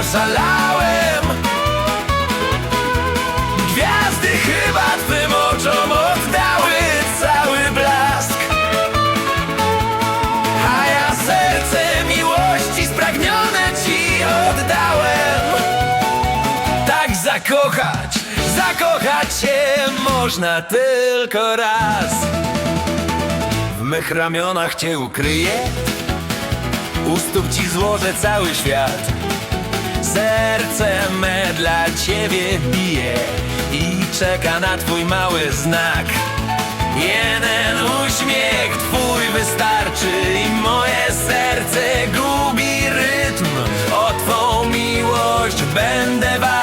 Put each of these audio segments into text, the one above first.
oszalałem Gwiazdy chyba twym oczom oddały cały blask. A ja serce miłości spragnione ci oddałem. Tak zakochać, zakochać się można tylko raz. W mych ramionach cię ukryję. U stóp ci złożę cały świat Serce me dla ciebie bije I czeka na twój mały znak. Jeden uśmiech twój wystarczy I moje serce gubi rytm. O twą miłość będę walczył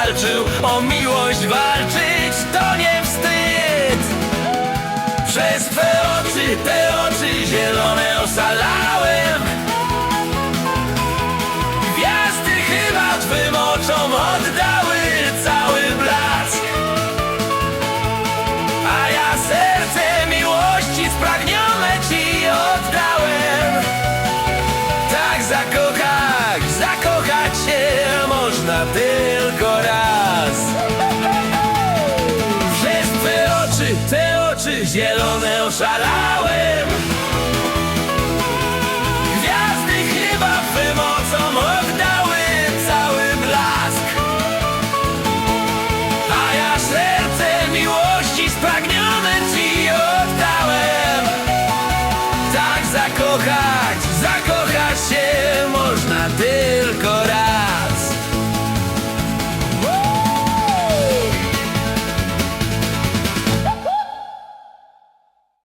zakochać, zakochać się można tylko raz. Przez oczy, te oczy zielone oszalałem. Gwiazdy chyba twym oczom oddały cały blask. A ja serce miłości spragnione Tak zakochać, zakochać się można tylko